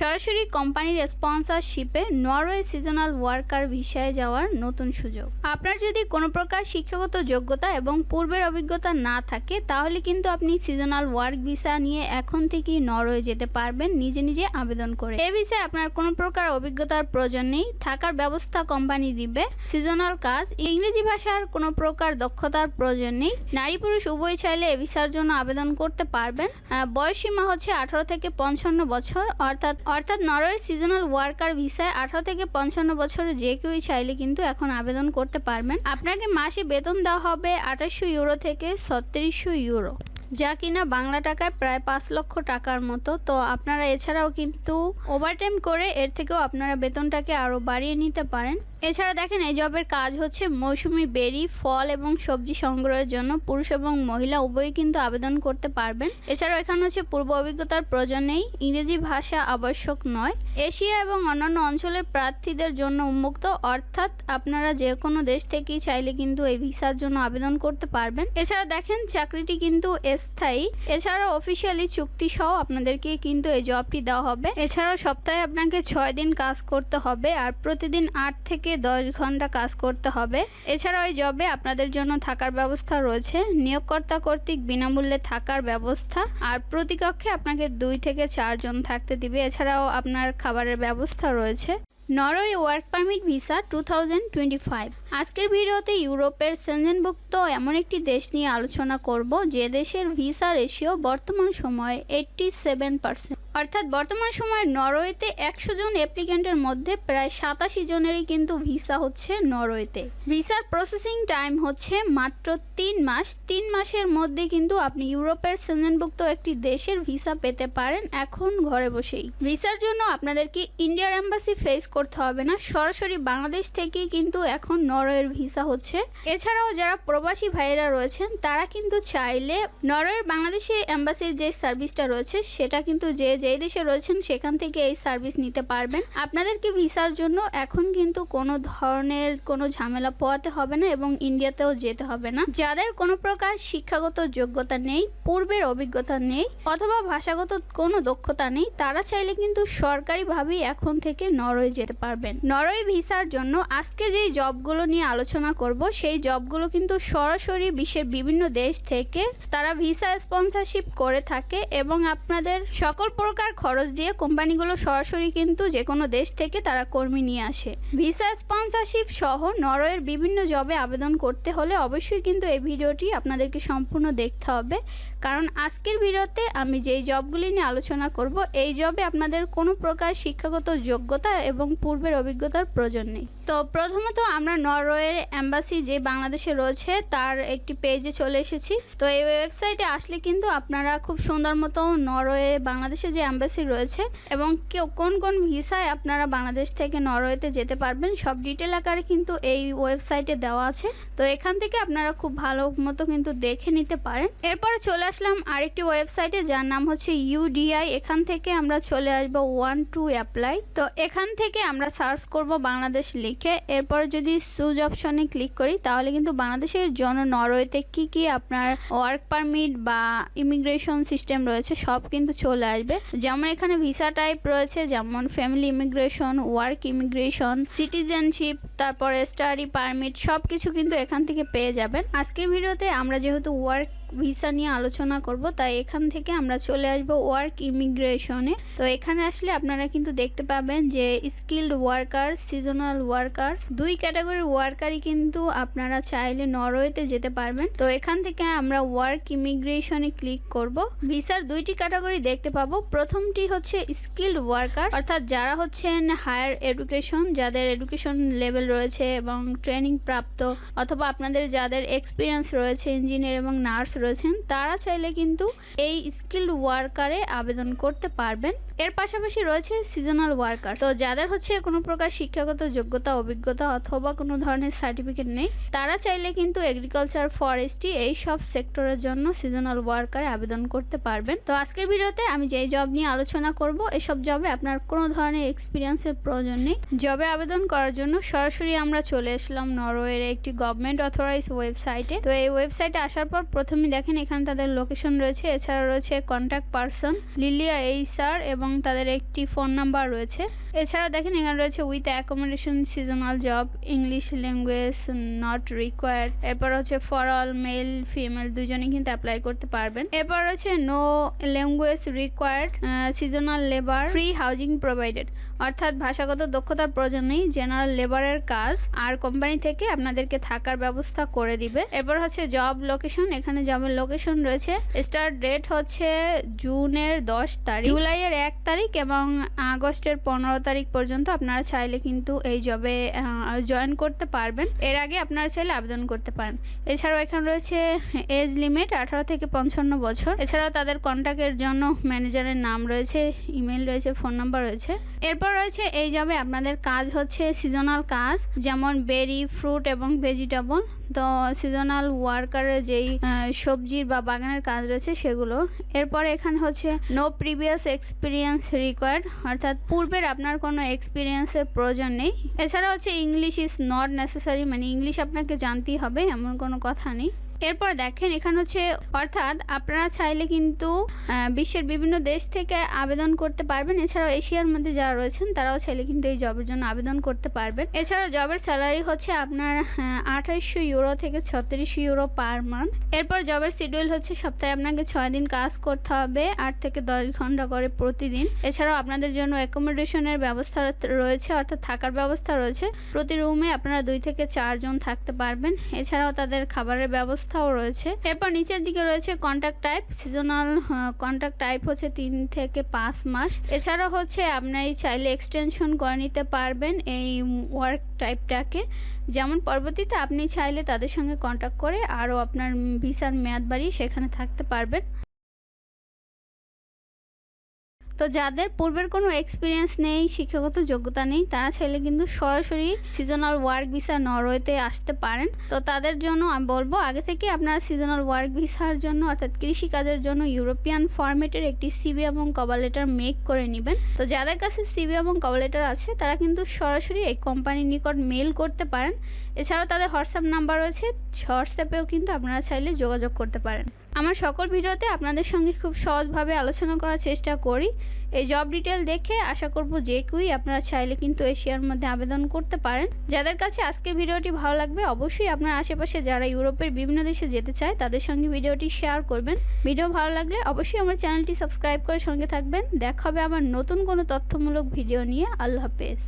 সরাসরি কোম্পানির স্পন্সরশিপে Norway seasonal worker ভিসায় যাওয়ার নতুন সুযোগ। আপনার যদি কোনো প্রকার শিক্ষাগত যোগ্যতা এবং পূর্বের অভিজ্ঞতা না থাকে তাহলে কিন্তু আপনি সিজনাল ওয়ার্ক ভিসা নিয়ে এখন থেকেই নরওয়ে যেতে পারবেন নিজে নিজে আবেদন করে। এ ভিসায় আপনার কোনো প্রকার অভিজ্ঞতার প্রয়োজন নেই থাকার ব্যবস্থা কোম্পানি দিবে। সিজনাল কাজ ইংরেজি ভাষার কোনো প্রকার দক্ষতার প্রয়োজন নেই। নারী পুরুষ উভয় চাইলে এ ভিসার জন্য আবেদন করতে পারবেন। আহ, বয়সসীমা হচ্ছে আঠারো থেকে পঞ্চান্ন বছর অর্থাৎ অর্থাৎ নরওয়ের সিজনাল ওয়ার্কার ভিসায় আঠারো থেকে পঞ্চান্ন বছরের যে কেউই চাইলে কিন্তু এখন আবেদন করতে পারবেন। আপনাকে মাসে বেতন দেওয়া হবে আঠাশশো ইউরো থেকে ছত্রিশশো ইউরো, যা কিনা বাংলা টাকায় প্রায় পাঁচ লক্ষ টাকার মতো। তো আপনারা এছাড়াও কিন্তু ওভারটাইম করে এর থেকেও আপনারা বেতনটাকে আরও বাড়িয়ে নিতে পারেন। এছাড়া দেখেন, এই জবের কাজ হচ্ছে মৌসুমি বেরি, ফল এবং সবজি সংগ্রহের জন্য পুরুষ এবং মহিলা উভয়ই কিন্তু আবেদন করতে পারবেন। এছাড়াও এখানে হচ্ছে পূর্ব অভিজ্ঞতার প্রয়োজন নেই, ইংরেজি ভাষা আবশ্যক নয়। এশিয়া এবং অন্যান্য অঞ্চলের প্রার্থীদের জন্য উন্মুক্ত, অর্থাৎ আপনারা যে কোনো দেশ থেকেই চাইলে কিন্তু এই ভিসার জন্য আবেদন করতে পারবেন। এছাড়া দেখেন, চাকরিটি কিন্তু স্থায়ী। এছাড়াও অফিসিয়ালি চুক্তি সহ আপনাদেরকে কিন্তু এই জবটি দেওয়া হবে। এছাড়াও সপ্তাহে আপনাকে ছয় দিন কাজ করতে হবে, আর প্রতিদিন আট থেকে দশ ঘণ্টা কাজ করতে হবে। এছাড়া ওই জবে আপনাদের জন্য থাকার ব্যবস্থা রয়েছে। নিয়োগকর্তা কর্তৃক বিনামূল্যে থাকার ব্যবস্থা। আর প্রতিকক্ষে আপনাকে দুই থেকে চারজন থাকতে দিবে। এছাড়াও আপনার খাবারের ব্যবস্থা রয়েছে। Norway work permit visa to আজকের ভিডিওতে ইউরোপের সেনজেনভুক্ত এমন একটি দেশ নিয়ে আলোচনা করব, যে দেশের ভিসা রেশিও বর্তমান সময়ে এইট্টি সেভেন পার্সেন্ট। অর্থাৎ বর্তমান সময়ে নরওয়েতে একশো জন অ্যাপ্লিকেন্টের মধ্যে প্রায় সাতাশি জনেরই কিন্তু ভিসা হচ্ছে নরওয়েতে। ভিসার প্রসেসিং টাইম হচ্ছে মাত্র তিন মাস। তিন মাসের মধ্যে কিন্তু আপনি ইউরোপের সেনজেনভুক্ত একটি দেশের ভিসা পেতে পারেন এখন ঘরে বসেই। ভিসার জন্য আপনাদেরকে ইন্ডিয়ার অ্যাম্বাসি ফেস করতে হবে না। সরাসরি বাংলাদেশ থেকেই কিন্তু এখন নরওয়ের ভিসা হচ্ছে। এছাড়াও যারা প্রবাসী ভাইয়েরা রয়েছেন, তারা কিন্তু চাইলে নরওয়ের বাংলাদেশে এম্বাসির যে সার্ভিসটা রয়েছে, সেটা কিন্তু যে যেই দেশে রয়েছেন, সেখান থেকে এই সার্ভিস নিতে পারবেন। আপনাদেরকে ভিসার জন্য এখন কিন্তু কোনো ধরনের কোনো ঝামেলা পোয়াতে হবে না এবং ইন্ডিয়াতেও যেতে হবে না। যাদের কোনো প্রকার শিক্ষাগত যোগ্যতা নেই, পূর্বের অভিজ্ঞতা নেই, অথবা ভাষাগত কোনো দক্ষতা নেই, তারা চাইলে কিন্তু সরকারিভাবেই এখন থেকে নরওয়ে যেতে পারবেন। নরওয়ে ভিসার জন্য আজকে যেই জবগুলো নিয়ে আলোচনা করব, সেই জবগুলো কিন্তু সরাসরি বিশ্বের বিভিন্ন দেশ থেকে তারা ভিসা স্পন্সরশিপ করে থাকে এবং আপনাদের সকল প্রকার খরচ দিয়ে কোম্পানিগুলো সরাসরি কিন্তু যে কোনো দেশ থেকে তারা কর্মী নিয়ে আসে। ভিসা স্পন্সরশিপ সহ নরওয়ের বিভিন্ন জবে আবেদন করতে হলে অবশ্যই কিন্তু এই ভিডিওটি আপনাদেরকে সম্পূর্ণ দেখতে হবে। কারণ আজকের ভিডিওতে আমি যেই জবগুলি নিয়ে আলোচনা করব, এই জবে আপনাদের কোনো প্রকার শিক্ষাগত যোগ্যতা এবং পূর্বের অভিজ্ঞতার প্রয়োজন নেই। তো প্রথমত আমরা নরওয়ের অ্যাম্বাসি যে বাংলাদেশে রয়েছে, তার একটি পেজে চলে এসেছি। তো এই ওয়েবসাইটে আসলে কিন্তু আপনারা খুব সুন্দর মতো নরওয়ে, বাংলাদেশে যে অ্যাম্বাসি রয়েছে এবং কোন কোন ভিসায় আপনারা বাংলাদেশ থেকে নরওয়েতে যেতে পারবেন, সব ডিটেল আকারে কিন্তু এই ওয়েবসাইটে দেওয়া আছে। তো এখান থেকে আপনারা খুব ভালো মতো কিন্তু দেখে নিতে পারেন। এরপরে চলে আসলাম আরেকটি ওয়েবসাইটে, যার নাম হচ্ছে ইউডিআই এখান থেকে আমরা চলে আসব ওয়ান টু অ্যাপ্লাই। তো এখান থেকে আমরা সার্চ করব বাংলাদেশ লিখে, এরপরে যদি সুজ অপশনে ক্লিক করি, তাহলে কিন্তু বাংলাদেশের জন্য নরওয়েতে কি কি আপনার ওয়ার্ক পারমিট বা ইমিগ্রেশন সিস্টেম রয়েছে, সব কিন্তু চলে আসবে। যেমন এখানে ভিসা টাইপ রয়েছে, যেমন family immigration, work immigration, citizenship, তারপরে স্টাডি পারমিট সব কিছু কিন্তু এখান থেকে পেয়ে যাবেন। আজকের ভিডিওতে আমরা যেহেতু ওয়ার্ক ভিসা নিয়ে আলোচনা করব, তাই এখান থেকে আমরা চলে আসব ওয়ার্ক ইমিগ্রেশনে। তো এখানে আসলে আপনারা কিন্তু দেখতে পাবেন যে স্কিল্ড ওয়ার্কার, সিজনাল ওয়ার্কার, দুই ক্যাটাগরির ওয়ার্কারই কিন্তু আপনারা চাইলে নরওয়েতে যেতে পারবেন। তো এখান থেকে আমরা ওয়ার্ক ইমিগ্রেশনে ক্লিক করব। ভিসার দুইটি ক্যাটাগরি দেখতে পাবো। প্রথমটি হচ্ছে স্কিল্ড ওয়ার্কার, অর্থাৎ যারা হচ্ছেন হায়ার এডুকেশন, যাদের এডুকেশন লেভেল রয়েছে এবং ট্রেনিং প্রাপ্ত, অথবা আপনাদের যাদের এক্সপিরিয়েন্স রয়েছে ইঞ্জিনিয়ার এবং নার্স রয়েছেন তারা চাইলে কিন্তু এই স্কিল ওয়ার্কারে আবেদন করতে পারবেন। এর পাশাপাশি রয়েছে সিজনাল ওয়ার্কার তো যাদের হচ্ছে কোনো প্রকার শিক্ষাগত যোগ্যতা, অভিজ্ঞতা অথবা কোনো ধরনের সার্টিফিকেট নেই, তারা চাইলে কিন্তু এগ্রিকালচার ফরেস্ট্রি এই সব সেক্টরের জন্য সিজনাল ওয়ার্কারে আবেদন করতে পারবেন। তো আজকের ভিডিওতে আমি যেই জব নিয়ে আলোচনা করব, এসব জবে আপনার কোনো ধরনের এক্সপিরিয়েন্সের প্রয়োজন নেই। জবে আবেদন করার জন্য সরাসরি আমরা চলে আসলাম নরওয়ের একটি গভর্নমেন্ট অথরাইজ ওয়েবসাইটে তো এই ওয়েবসাইটে আসার পর প্রথমে দেখেন এখানে তাদের লোকেশন রয়েছে, এছাড়া রয়েছে কন্ট্যাক্ট পারসন লিলিয়া এইসার এবং তাদের একটি ফোন নাম্বার রয়েছে। এছাড়া দেখেন, এখানে রয়েছে with accommodation seasonal job English language not required এরপর হচ্ছে ফর অল মেল ফিমেল দুজনেই কিন্তু অ্যাপ্লাই করতে পারবেন। এরপর রয়েছে no language required seasonal labour free housing provided অর্থাৎ ভাষাগত দক্ষতার প্রয়োজন নেই জেনারেল লেবারের কাজ আর কোম্পানি থেকে আপনাদেরকে থাকার ব্যবস্থা করে দিবে। এরপর হচ্ছে জব লোকেশন এখানে জবের লোকেশন রয়েছে। স্টার্ট ডেট হচ্ছে জুনের দশ তারিখ। জুলাইয়ের এক তারিখ এবং আগস্টের পনেরো তারিখ পর্যন্ত আপনারা চাইলে কিন্তু এই জবে জয়েন করতে পারবেন। এর আগে আপনারা চাইলে আবেদন করতে পারেন। এছাড়াও এখানে রয়েছে এজ লিমিট আঠারো থেকে পঞ্চান্ন বছর। এছাড়াও তাদের কন্ট্যাক্টের জন্য ম্যানেজারের নাম রয়েছে ইমেল রয়েছে ফোন নাম্বার রয়েছে। এরপর রয়েছে এই যাবে আপনাদের কাজ হচ্ছে সিজনাল কাজ, যেমন বেরি ফ্রুট এবং ভেজিটেবল তো সিজনাল ওয়ার্কারের যেই সবজির বা বাগানের কাজ রয়েছে সেগুলো। এরপর এখানে হচ্ছে নো প্রিভিয়াস এক্সপিরিয়েন্স রিকোয়ার্ড অর্থাৎ পূর্বের আপনার কোনো এক্সপিরিয়েন্সের প্রয়োজন নেই। এছাড়া হচ্ছে ইংলিশ ইজ নট নেসেসারি মানে ইংলিশ আপনাকে জানতেই হবে, এমন কোনো কথা নেই। এরপর দেখেন, এখানে হচ্ছে, অর্থাৎ আপনারা চাইলে কিন্তু বিশ্বের বিভিন্ন দেশ থেকে আবেদন করতে পারবেন। এছাড়াও এশিয়ার মধ্যে যারা রয়েছেন, তারাও চাইলে কিন্তু এই জবের জন্য আবেদন করতে পারবেন। এছাড়াও জবের স্যালারি হচ্ছে আপনার আঠাইশশো ইউরো থেকে ছত্রিশশো ইউরো পার মান্থ। এরপর জবের শিডিউল হচ্ছে, সপ্তাহে আপনাকে ছয় দিন কাজ করতে হবে, আট থেকে দশ ঘণ্টা করে প্রতিদিন। এছাড়াও আপনাদের জন্য অ্যাকোমোডেশনের ব্যবস্থা রয়েছে, অর্থাৎ থাকার ব্যবস্থা রয়েছে। প্রতি রুমে আপনারা দুই থেকে চারজন থাকতে পারবেন। এছাড়াও তাদের খাবারের ব্যবস্থাও রয়েছে। এরপর নিচের দিকে রয়েছে contact type seasonal contact type হচ্ছে তিন থেকে পাঁচ মাস। এছাড়া হচ্ছে আপনারই চাইলে এক্সটেনশন করে নিতে পারবেন এই ওয়ার্ক টাইপটাকে যেমন পরবর্তীতে আপনি চাইলে তাদের সঙ্গে কন্ট্যাক্ট করে আরও আপনার ভিসার মেয়াদ বাড়িয়ে সেখানে থাকতে পারবেন। তো যাদের পূর্বের কোনো এক্সপিরিয়েন্স নেই, শিক্ষাগত যোগ্যতা নেই, তারা চাইলে কিন্তু সরাসরি সিজনাল ওয়ার্ক ভিসা নরওয়েতে আসতে পারেন। তো তাদের জন্য আমি বলব, আগে থেকে আপনারা সিজনাল ওয়ার্ক ভিসার জন্য অর্থাৎ কৃষিকাজের জন্য ইউরোপিয়ান ফরম্যাটের একটি সিবি এবং কভার লেটার মেক করে নেবেন। তো যাদের কাছে সিবি এবং কভার লেটার আছে, তারা কিন্তু সরাসরি এই কোম্পানির নিকট মেল করতে পারেন। এছাড়াও তাদের হোয়াটসঅ্যাপ নাম্বার রয়েছে হোয়াটসঅ্যাপেও কিন্তু আপনারা চাইলে যোগাযোগ করতে পারেন। আমার সকল ভিডিওতে আপনাদের সঙ্গে খুব সহজভাবে আলোচনা করার চেষ্টা করি। এই জব ডিটেল দেখে আশা করব যে কেউই আপনারা চাইলে কিন্তু এশিয়ার মধ্যে আবেদন করতে পারেন। যাদের কাছে আজকের ভিডিওটি ভালো লাগবে, অবশ্যই আপনার আশেপাশে যারা ইউরোপের বিভিন্ন দেশে যেতে চায়, তাদের সঙ্গে ভিডিওটি শেয়ার করবেন। ভিডিও ভালো লাগলে অবশ্যই আমার চ্যানেলটি সাবস্ক্রাইব করে সঙ্গে থাকবেন। দেখা হবে আবার নতুন কোনো তথ্যমূলক ভিডিও নিয়ে। আল্লাহ হাফেজ।